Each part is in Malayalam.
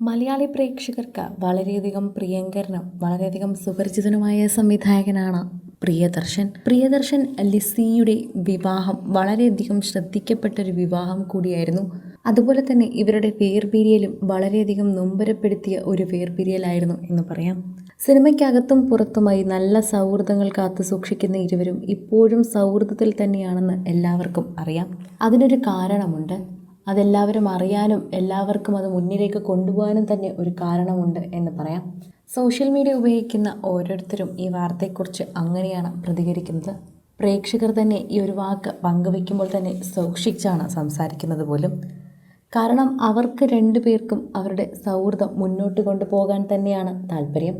മലയാളി പ്രേക്ഷകർക്ക് വളരെയധികം പ്രിയങ്കരനും വളരെയധികം സുപരിചിതനുമായ സംവിധായകനാണ് പ്രിയദർശൻ. പ്രിയദർശൻ ലിസിയുടെ വിവാഹം വളരെയധികം ശ്രദ്ധിക്കപ്പെട്ട ഒരു വിവാഹം കൂടിയായിരുന്നു. അതുപോലെ തന്നെ ഇവരുടെ വേർപിരിയലും വളരെയധികം നൊമ്പരപ്പെടുത്തിയ ഒരു വേർപിരിയലായിരുന്നു എന്ന് പറയാം. സിനിമയ്ക്കകത്തും പുറത്തുമായി നല്ല സൗഹൃദങ്ങൾ കാത്തു സൂക്ഷിക്കുന്ന ഇരുവരും ഇപ്പോഴും സൗഹൃദത്തിൽ തന്നെയാണെന്ന് എല്ലാവർക്കും അറിയാം. അതിനൊരു കാരണമുണ്ട്. അതെല്ലാവരും അറിയാനും എല്ലാവർക്കും അത് മുന്നിലേക്ക് കൊണ്ടുപോകാനും തന്നെ ഒരു കാരണമുണ്ട് എന്ന് പറയാം. സോഷ്യൽ മീഡിയ ഉപയോഗിക്കുന്ന ഓരോരുത്തരും ഈ വാർത്തയെക്കുറിച്ച് അങ്ങനെയാണ് പ്രതികരിക്കുന്നത്. പ്രേക്ഷകർ തന്നെ ഈ ഒരു വാക്ക് പങ്കുവെക്കുമ്പോൾ തന്നെ സൂക്ഷിച്ചാണ് സംസാരിക്കുന്നത് പോലും. കാരണം അവർക്ക് രണ്ടുപേർക്കും അവരുടെ സൗഹൃദം മുന്നോട്ട് കൊണ്ടുപോകാൻ തന്നെയാണ് താല്പര്യം.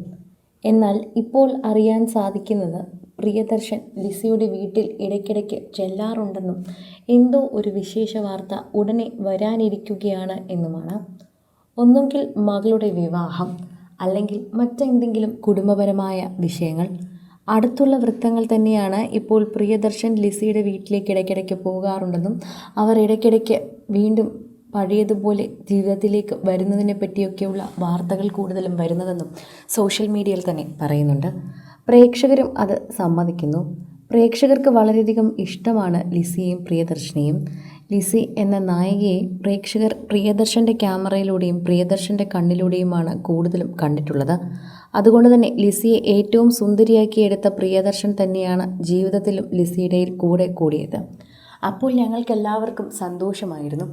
എന്നാൽ ഇപ്പോൾ അറിയാൻ സാധിക്കുന്നത് പ്രിയദർശൻ ലിസിയുടെ വീട്ടിൽ ഇടയ്ക്കിടയ്ക്ക് ചെല്ലാറുണ്ടെന്നും എന്തോ ഒരു വിശേഷ വാർത്ത ഉടനെ വരാനിരിക്കുകയാണ് എന്നുമാണ്. ഒന്നുകിൽ മകളുടെ വിവാഹം അല്ലെങ്കിൽ മറ്റെന്തെങ്കിലും കുടുംബപരമായ വിഷയങ്ങൾ. അടുത്തുള്ള വൃത്തങ്ങൾ തന്നെയാണ് ഇപ്പോൾ പ്രിയദർശൻ ലിസിയുടെ വീട്ടിലേക്ക് ഇടയ്ക്കിടയ്ക്ക് പോകാറുണ്ടെന്നും അവർ ഇടയ്ക്കിടയ്ക്ക് വീണ്ടും പഴയതുപോലെ ജീവിതത്തിലേക്ക് വരുന്നതിനെ പറ്റിയൊക്കെയുള്ള വാർത്തകൾ കൂടുതലും വരുന്നതെന്നും സോഷ്യൽ മീഡിയയിൽ തന്നെ പറയുന്നുണ്ട്. പ്രേക്ഷകരും അത് സമ്മതിക്കുന്നു. പ്രേക്ഷകർക്ക് വളരെയധികം ഇഷ്ടമാണ് ലിസിയെയും പ്രിയദർശനെയും. ലിസി എന്ന നായികയെ പ്രേക്ഷകർ പ്രിയദർശന്റെ ക്യാമറയിലൂടെയും പ്രിയദർശന്റെ കണ്ണിലൂടെയുമാണ് കൂടുതലും കണ്ടിട്ടുള്ളത്. അതുകൊണ്ട് തന്നെ ലിസിയെ ഏറ്റവും സുന്ദരിയാക്കി എടുത്ത പ്രിയദർശൻ തന്നെയാണ് ജീവിതത്തിലും ലിസിയുടെ കൂടെ കൂടിയത്. അപ്പോൾ ഞങ്ങൾക്ക് എല്ലാവർക്കും സന്തോഷമായിരുന്നു.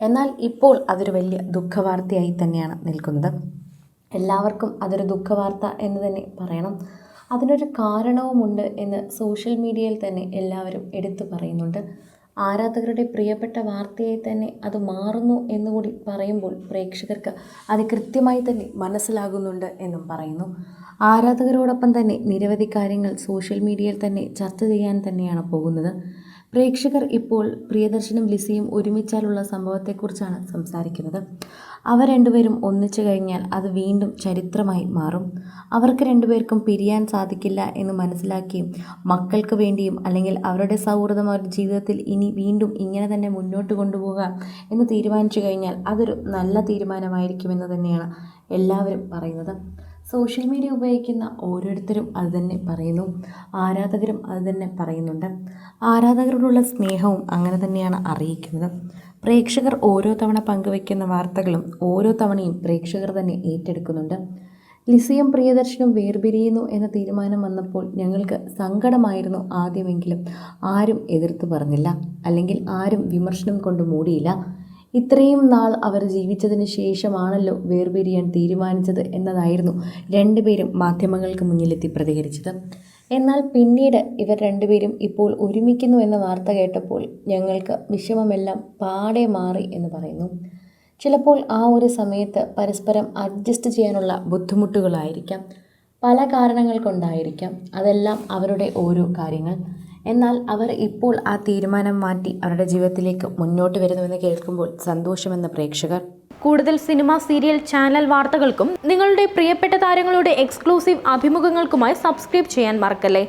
എന്നാൽ ഇപ്പോൾ അതൊരു വലിയ ദുഃഖവാർത്തയായി തന്നെയാണ് നിൽക്കുന്നത്. എല്ലാവർക്കും അതൊരു ദുഃഖവാർത്ത എന്ന് തന്നെ പറയണം. അതിനൊരു കാരണവുമുണ്ട് എന്ന് സോഷ്യൽ മീഡിയയിൽ തന്നെ എല്ലാവരും എടുത്തു പറയുന്നുണ്ട്. ആരാധകരുടെ പ്രിയപ്പെട്ട വാർത്തയെ തന്നെ അത് മാറുന്നു എന്നുകൂടി പറയുമ്പോൾ പ്രേക്ഷകർക്ക് അത് കൃത്യമായി തന്നെ മനസ്സിലാകുന്നുണ്ട് എന്നും പറയുന്നു. ആരാധകരോടൊപ്പം തന്നെ നിരവധി കാര്യങ്ങൾ സോഷ്യൽ മീഡിയയിൽ തന്നെ ചർച്ച ചെയ്യാൻ തന്നെയാണ് പോകുന്നത്. പ്രേക്ഷകർ ഇപ്പോൾ പ്രിയദർശനും ലിസിയും ഒരുമിച്ചാലുള്ള സംഭവത്തെക്കുറിച്ചാണ് സംസാരിക്കുന്നത്. അവർ രണ്ടുപേരും ഒന്നിച്ചു കഴിഞ്ഞാൽ അത് വീണ്ടും ചരിത്രമായി മാറും. അവർക്ക് രണ്ടുപേർക്കും പിരിയാൻ സാധിക്കില്ല എന്ന് മനസ്സിലാക്കിയും മക്കൾക്ക് വേണ്ടിയും അല്ലെങ്കിൽ അവരുടെ സൗഹൃദം അവരുടെ ജീവിതത്തിൽ ഇനി വീണ്ടും ഇങ്ങനെ തന്നെ മുന്നോട്ട് കൊണ്ടുപോകാം എന്ന് തീരുമാനിച്ചു കഴിഞ്ഞാൽ അതൊരു നല്ല തീരുമാനമായിരിക്കുമെന്ന് തന്നെയാണ് എല്ലാവരും പറയുന്നത്. സോഷ്യൽ മീഡിയ ഉപയോഗിക്കുന്ന ഓരോരുത്തരും അത് തന്നെ പറയുന്നു. ആരാധകരും അത് തന്നെ പറയുന്നുണ്ട്. ആരാധകരോടുള്ള സ്നേഹവും അങ്ങനെ തന്നെയാണ് അറിയിക്കുന്നത്. പ്രേക്ഷകർ ഓരോ തവണ പങ്കുവയ്ക്കുന്ന വാർത്തകളും ഓരോ തവണയും പ്രേക്ഷകർ തന്നെ ഏറ്റെടുക്കുന്നുണ്ട്. ലിസിയും പ്രിയദർശനും വേർപിരിയുന്നു എന്ന തീരുമാനം വന്നപ്പോൾ ഞങ്ങൾക്ക് സങ്കടമായിരുന്നു ആദ്യമെങ്കിലും. ആരും എതിർത്ത് പറഞ്ഞില്ല. അല്ലെങ്കിൽ ആരും വിമർശനം കൊണ്ട് മൂടിയില്ല. ഇത്രയും നാൾ അവർ ജീവിച്ചതിന് ശേഷമാണല്ലോ വേർപിരിയാൻ തീരുമാനിച്ചത് എന്നതായിരുന്നു രണ്ടുപേരും മാധ്യമങ്ങൾക്ക് മുന്നിലെത്തി പ്രതികരിച്ചത്. എന്നാൽ പിന്നീട് ഇവർ രണ്ടുപേരും ഇപ്പോൾ ഒരുമിക്കുന്നു എന്ന വാർത്ത കേട്ടപ്പോൾ ഞങ്ങൾക്ക് വിഷമമെല്ലാം പാടെ മാറി എന്ന് പറയുന്നു. ചിലപ്പോൾ ആ ഒരു സമയത്ത് പരസ്പരം അഡ്ജസ്റ്റ് ചെയ്യാനുള്ള ബുദ്ധിമുട്ടുകളായിരിക്കാം. പല കാരണങ്ങൾ കൊണ്ടായിരിക്കാം. അതെല്ലാം അവരുടെ ഓരോ കാര്യങ്ങൾ. എന്നാൽ അവർ ഇപ്പോൾ ആ തീരുമാനം മാറ്റി അവരുടെ ജീവിതത്തിലേക്ക് മുന്നോട്ട് വരുന്നുവെന്ന് കേൾക്കുമ്പോൾ സന്തോഷമെന്ന് പ്രേക്ഷകർ. കൂടുതൽ സിനിമ സീരിയൽ ചാനൽ വാർത്തകൾക്കും നിങ്ങളുടെ പ്രിയപ്പെട്ട താരങ്ങളുടെ എക്സ്ക്ലൂസീവ് അഭിമുഖങ്ങൾക്കുമായി സബ്സ്ക്രൈബ് ചെയ്യാൻ മറക്കല്ലേ?